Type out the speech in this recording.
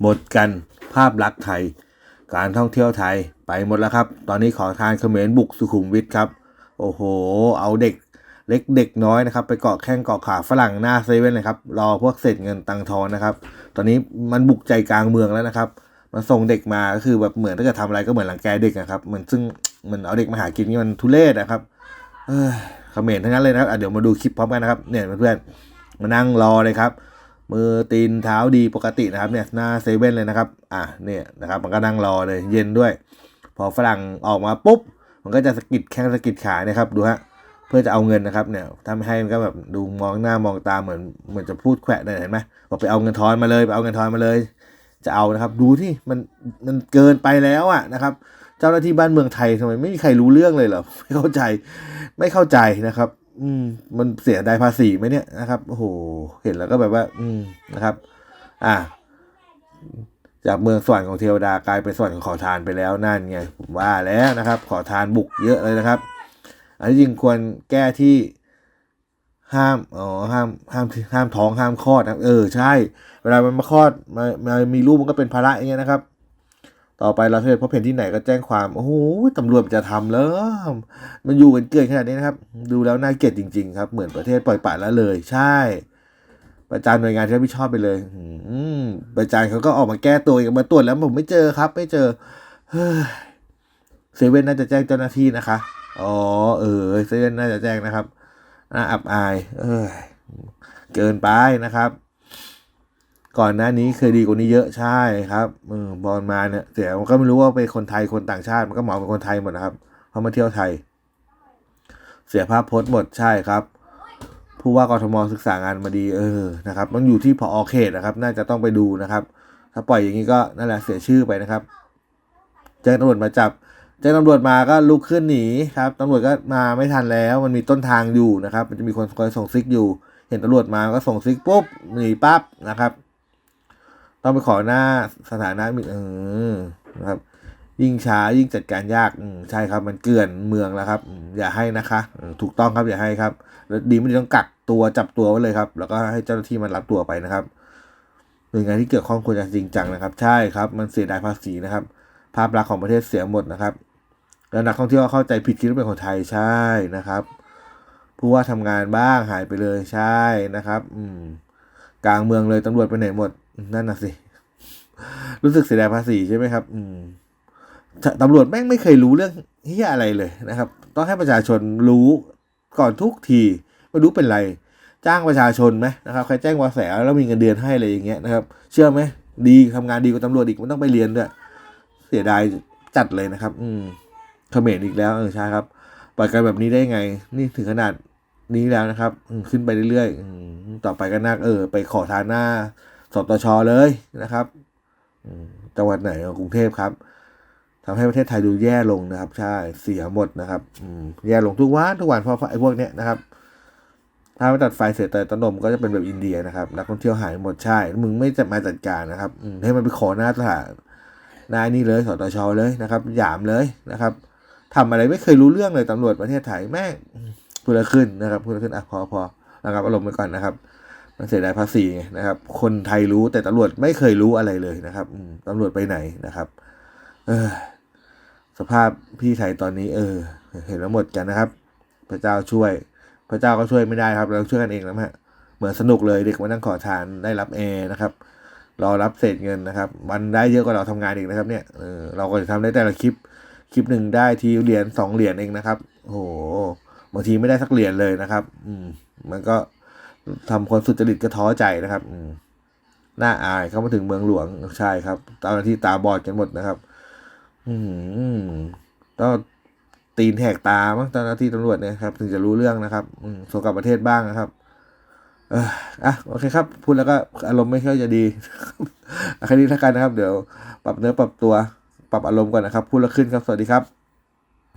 หมดกันภาพลักษณ์ไทย การท่องเที่ยวไทยไปหมดแล้วครับ ตอนนี้ขอทานเขมรบุกสุขุมวิทครับ โอ้โห เอาเด็กเล็กเด็กน้อยนะครับ ไปเกาะแข้งเกาะขาฝรั่งหน้าเซเว่นเลยครับรอพวกเศษเงินตังทอนนะครับ ตอนนี้มันบุกใจกลางเมืองแล้วนะครับมันส่งเด็กมาก็คือแบบเหมือนถ้าเกิดทำอะไรก็เหมือนหลังแกเด็กนะครับมันซึ่งมันเอาเด็กมาหากินนี่มันทุเรศนะครับเอ้ยเขมรทั้งนั้นเลยนะครับเดี๋ยวมาดูคลิปพร้อมกันนะครับเนี่ยเพื่อนๆมานั่งรอเลยครับ มือตีนเท้าดีปกตินะครับเนี่ยหน้าเซเว่นเลยนะครับ อะเนี่ยนะครับมันก็นั่งรอเลยเย็นด้วย พอฝรั่งออกมาปุ๊บ มันก็จะสะกิดแข้งสะกิดขานะครับดูฮะเพื่อจะเอาเงินนะครับเนี่ยถ้าไม่ให้มันก็แบบดูมองหน้ามองตาเหมือนเหมือนจะพูดแขวะเลยเห็นไหมบอกไปเอาเงินทอนมาเลยไปเอาเงินทอนมาเลย จะเอานะครับ ดูที่มันมันเกินไปแล้วอะนะครับ เจ้าหน้าที่บ้านเมืองไทยทำไมไม่มีใครรู้เรื่องเลยเหรอไม่เข้าใจไม่เข้าใจนะครับ อืม มันเสียดายภาษีไหมเนี่ยนะครับโอ้โหเห็นแล้วก็แบบว่า อืมนะครับ อะจากเมืองสวรรค์ของเทวดากลายเป็นสวรรค์ของขอทานไปแล้วนั่นไงผมว่าแล้วนะครับ ขอทานบุกเยอะเลยนะครับ อันที่จริงควรแก้ที่ห้ามอ๋อห้ามห้ามห้ามท้องห้ามคลอดนะเออใช่ เวลามันมาคลอดมามามีลูกมันก็เป็นภาระอย่างเงี้ยนะครับ ต่อไปเราเทศเพราะเพนที่ไหนก็แจ้งความ โอ้โหตำรวจจะทำเลยมันอยู่กันเกินขนาดนี้นะครับ ดูแล้วน่าเกลียดจริง ๆ ครับ เหมือนประเทศปล่อยปละละเลย ใช่ ประจานหน่วยงานที่รับผิดชอบไปเลยอืประจานเขาก็ออกมาแก้ตัวอีกมาตรวจแล้วผมไม่เจอครับ ไม่เจอเฮ้ยเซเว่นน่าจะแจ้งเจ้าหน้าที่นะคะ อ๋อ เออเซเว่นน่าจะแจ้งนะครับน่าอับอาย เออเกินไปนะครับ ก่อนหน้านี้เคยดีกว่านี้เยอะใช่ครับออบอลมาเนี่ยเสียมันก็ไม่รู้ว่าเป็นคนไทยคนต่างชาติมันก็เหมาเป็นคนไทยหมดนะครับเพราะมาเที่ยวไทย เสียภาพพจน์หมดใช่ครับ ผู้ว่ากทมศึกษางานมาดีเออนะครับมันอยู่ที่พอเขตนะครับ น่าจะต้องไปดูนะครับ ถ้าปล่อยอย่างนี้ก็นั่นแหละเสียชื่อไปนะครับแจ้งตำรวจมาจับแจ้งตำรวจมาก็ลุกขึ้นหนีครับตำรวจก็มาไม่ทันแล้ว มันมีต้นทางอยู่นะครับ มันจะมีคนคอยส่งซิกอยู่ เห็นตำรวจมาก็ส่งซิกปุ๊บหนีปั๊บนะครับ ต้องไปขอหน้าสถานะมิตรเออนะครับ ยิ่งช้ายิ่งจัดการยากอืใช่ครับ มันเกลื่อนเมืองแล้วครับ อย่าให้นะคะถูกต้องครับอย่าให้ครับแล้วดีไม่ดีต้องกักตัวจับตัวไว้เลยครับ แล้วก็ให้เจ้าหน้าที่มันรับตัวไปนะครับหน่วยงานที่เกี่ยวข้องควรจะจริงจังนะครับ ใช่ครับ มันเสียดายภาษีนะครับ ภาพลักษณ์ของประเทศเสียหมดนะครับ แล้วนักท่องเที่ยวเข้าใจผิดคิดว่าเป็นคนไทยใช่นะครับผู้ว่าทำงานบ้างหายไปเลยใช่นะครับ อืม กลางเมืองเลยตำรวจไปไหนหมด นั่นน่ะสิ รู้สึกเสียดายภาษีใช่ไหมครับ อืมตำรวจแม่งไม่เคยรู้เรื่องเฮียอะไรเลยนะครับ ต้องให้ประชาชนรู้ก่อนทุกทีไม่รู้เป็นไร จ้างประชาชนไหมนะครับใครแจ้งวาแสแล้วมีเงินเดือนให้อะไรอย่างเงี้ยนะครับ เชื่อไหมดีทำงานดีกว่าตำรวจอีกมันต้องไปเรียนด้วยเสียดายจัดเลยนะครับ อืมเขมรอีกแล้วเออใช่ครับปล่อยกันแบบนี้ได้ไง นี่ถึงขนาดนี้แล้วนะครับอืมขึ้นไปเรื่อยๆต่อไปก็น่าเออ ไปขอทานหน้า สตชเลยนะครับจังหวัดไหนกรุงเทพครับทำให้ประเทศไทยดูแย่ลงนะครับ ใช่เสียหมดนะครับอืแย่ลงทุกวันทุกวันเพราะไอ้พวกเนี้ยนะครับ ถ้าไม่ตัดไฟเสียแต่ตนมก็จะเป็นแบบอินเดียนะครับนักท่องเที่ยวหายหมดใช่ มึงไม่จะมาจัดการนะครับให้มันไปขอหน้าสถานหน้านี่เลยสตชเลยนะครับหยามเลยนะครับทำอะไรไม่เคยรู้เรื่องเลยตำรวจประเทศไทยแม่งพูดละขึ้นนะครับพูดละขึ้นอะพอพอนะครับอารมณ์ไปก่อนนะครับ มันเสียดายภาษีไงนะครับ คนไทยรู้แต่ตำรวจไม่เคยรู้อะไรเลยนะครับตำรวจไปไหนนะครับ เออ สภาพพี่ไทยตอนนี้ เออ เห็นแล้วหมดกันนะครับ พระเจ้าช่วย พระเจ้าก็ช่วยไม่ได้ครับ เราช่วยกันเองนะฮะเหมือนสนุกเลยเด็กมานั่งขอทานได้รับแอร์นะครับรอรับเศษเงินนะครับ มันได้เยอะกว่าเราทำงานอีกนะครับ เนี่ยเออเราก็จะทำได้แต่ละคลิป คลิปหนึ่งได้ทีเหรียญสองเหรียญเองนะครับโอ้โหบางทีไม่ได้สักเหรียญเลยนะครับ อืม มันก็ ทำคนสุจริตก็ท้อใจนะครับ อืน่าอายเข้ามาถึงเมืองหลวงใช่ครับตอนที่ตาบอดกันหมดนะครับ อืมต้องตีนแหกตามั้งเจ้าหน้าที่ตำรวจเนี่ยครับ ถึงจะรู้เรื่องนะครับส่งกลับประเทศบ้างนะครับเอออะโอเคครับ พูดแล้วก็อารมณ์ไม่ค่อยจะดีแค่นี้แล้วกันนะครับ เดี๋ยวปรับเนื้อปรับตัว ปรับอารมณ์ก่อนนะครับ พูดแล้วขึ้นครับ สวัสดีครับ